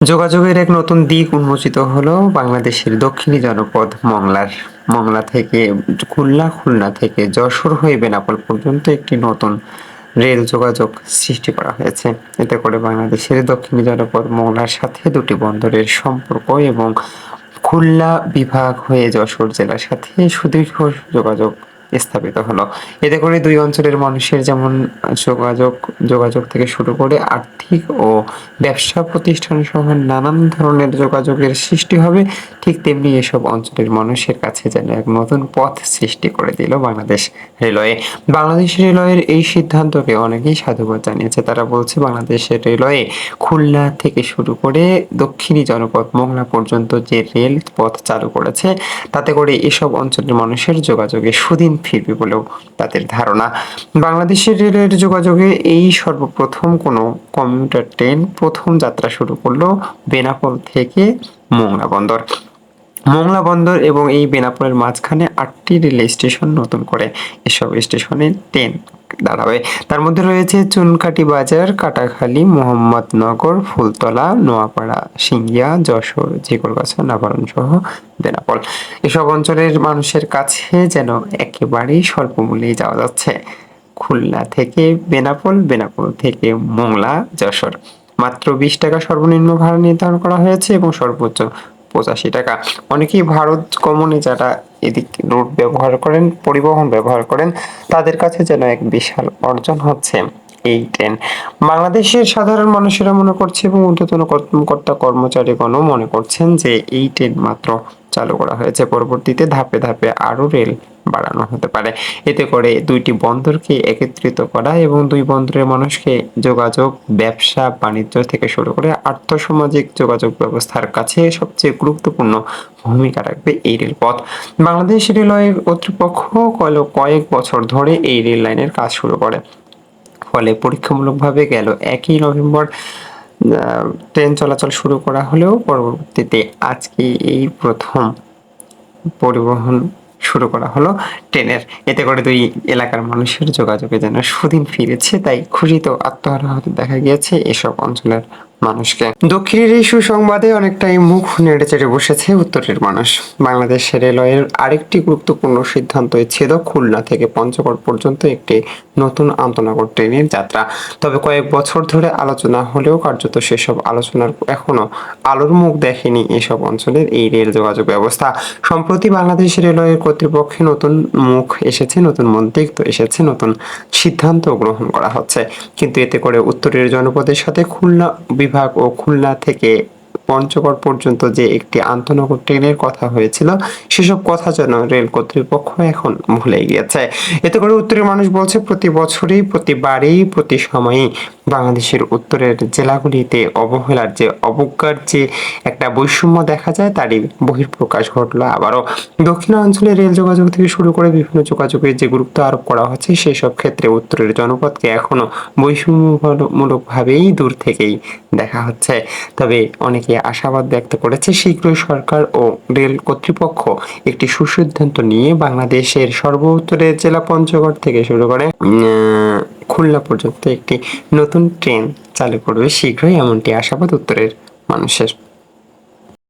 যোগাযোগের এক নতুন দিক উন্মোচিত হলো বাংলাদেশের দক্ষিণী জনপদ মংলার। মংলা থেকে খুলনা খুলনা থেকে যশোর হয়ে বেনাপোল পর্যন্ত একটি নতুন রেল যোগাযোগ সৃষ্টি করা হয়েছে। এতে করে বাংলাদেশের দক্ষিণী জনপদ মংলার সাথে দুটি বন্দরের সম্পর্ক এবং খুলনা বিভাগ হয়ে যশোর জেলার সাথে সুদীর্ঘ যোগাযোগ স্থাপিত হলো। এতে করে দুই অঞ্চলের মানুষের যেমন যোগাযোগ যোগাযোগ থেকে শুরু করে আর্থিক ও ব্যবসা প্রতিষ্ঠান সহ নানান ধরনের যোগাযোগের সৃষ্টি হবে, ঠিক তেমনি এসব অঞ্চলের মানুষের কাছে যেন এক নতুন পথ সৃষ্টি করে দিল বাংলাদেশ রেলওয়ে। বাংলাদেশ রেলওয়ের এই সিদ্ধান্তকে অনেকেই সাধুবাদ জানিয়েছে। তারা বলছে বাংলাদেশের রেলওয়ে খুলনা থেকে শুরু করে দক্ষিণী জনপদ মোংলা পর্যন্ত যে রেল পথ চালু করেছে, তাতে করে এসব অঞ্চলের মানুষের যোগাযোগে সুদিন ফিরবে বলেও তাদের ধারণা। বাংলাদেশের রেলের যোগাযোগে এই সর্বপ্রথম কোনো কমিউটার ট্রেন প্রথম যাত্রা শুরু করল বেনাপোল থেকে মোংলা বন্দর। মোংলা বন্দর এবং এই বেনাপোলের মাঝখানে আটটি রেল স্টেশন নতুন করে। এসব স্টেশনে ট্রেন দাঁড়াবে। তার মধ্যে রয়েছে চুনকাটি বাজার, কাটাখালী, মোহাম্মদনগর, ফুলতলা, নোয়াপাড়া, সিঙ্গিয়া, যশোর, জিগরগাছা নাবারণ সহ বেনাপোল। এসব অঞ্চলের মানুষের কাছে যেন একেবারেই স্বল্প মূল্যেই যাওয়া যাচ্ছে। খুলনা থেকে বেনাপোল বেনাপোল থেকে মোংলা, যশোর। মাত্র বিশ টাকা সর্বনিম্ন ভাড়া নির্ধারণ করা হয়েছে এবং সর্বোচ্চ পঁচাশি টাকা। অনেকেই ভারত গমনে যারা এদিক রুট ব্যবহার করেন, পরিবহন ব্যবহার করেন, তাদের কাছে যেন এক বিশাল অর্জন হচ্ছে। এই ট্রেন বাংলাদেশের সাধারণ মানুষেরা মনে করছে এবং ঊর্ধ্বতন কর্মকর্তা কর্মচারীগণও মনে করছেন যে এই ট্রেন মাত্র চালু করা হয়েছে। পরবর্তীতে ধাপে ধাপে আরও রেল বাড়ানো হতে পারে। এতে করে দুইটি বন্দরকে একত্রিত করা এবং দুই বন্দরের মানুষকে যোগাযোগ, ব্যবসা, বাণিজ্য থেকে শুরু করে আর্থসামাজিক যোগাযোগ ব্যবস্থার কাছে সবচেয়ে গুরুত্বপূর্ণ ভূমিকা রাখবে এই রেলপথ। বাংলাদেশ রেলওয়ে কর্তৃপক্ষ কয়েক বছর ধরে এই রেল লাইনের কাজ শুরু করে। ফলে পরীক্ষামূলকভাবে গেল। একই নভেম্বর ট্রেন চলাচল শুরু করা হলেও পরবর্তীতে আজকে এই প্রথম পরিবহন শুরু করা হলো ট্রেনের। এতে করে দুই এলাকার মানুষের যোগাযোগে যেন সুদিন ফিরেছে, তাই খুশিতে আত্মহারা হতে দেখা গিয়েছে এসব অঞ্চলের মানুষকে। দক্ষিণের এই সুসংবাদে অনেকটাই মুখ নেড়ে চেড়ে বসেছে উত্তরের মানুষ। বাংলাদেশ রেলওয়ের আরেকটি গুরুত্বপূর্ণ সিদ্ধান্ত ছিল খুলনা থেকে পঞ্চগড় পর্যন্ত একটি নতুন আন্তনগর ট্রেনের যাত্রা। তবে কয়েক বছর ধরে আলোচনা হলেও কার্যত সেসব আলোচনার এখনও আলোর মুখ দেখেনি এসব অঞ্চলের এই রেল যোগাযোগ ব্যবস্থা। সম্প্রতি বাংলাদেশ রেলওয়ের কর্তৃপক্ষে নতুন মুখ এসেছে, নতুন মন্ত্রিত্ব এসেছে, নতুন সিদ্ধান্ত গ্রহণ করা হচ্ছে। কিন্তু এতে করে উত্তরের জনপদের সাথে খুলনা বিভাগ ও খুলনা থেকে পঞ্চগড় পর্যন্ত যে একটি আন্তনগর ট্রেনের কথা হয়েছিল, সেসব কথা যেন রেল কর্তৃপক্ষ এখন ভুলে গিয়েছে। এতে করে উত্তরের মানুষ বলছে, প্রতি বছরই, প্রতিবারই, প্রতি সময়ই বাংলাদেশের উত্তরের জেলাগুলিতে অবহেলার যে অবজ্ঞার যে একটা বৈষম্য দেখা যায়, তারই বহিঃপ্রকাশ ঘটলো আবারও। দক্ষিণাঞ্চলে রেল যোগাযোগ থেকে শুরু করে বিভিন্ন যোগাযোগের যে গুরুত্ব আরোপ করা হচ্ছে সেই সব ক্ষেত্রে উত্তরের জনপদকে এখনও বৈষম্যমূলকভাবেই দূর থেকেই দেখা হচ্ছে। তবে অনেকে আশাবাদ ব্যক্ত করেছে, শীঘ্রই সরকার ও রেল কর্তৃপক্ষ একটি সুসিদ্ধান্ত নিয়ে বাংলাদেশের সর্বোত্তরের জেলা পঞ্চগড় থেকে শুরু করে খুলনা পর্যন্ত একটি নতুন ট্রেন চালু করবে শীঘ্রই এমনটি আশাবাদ উত্তরের মানুষের।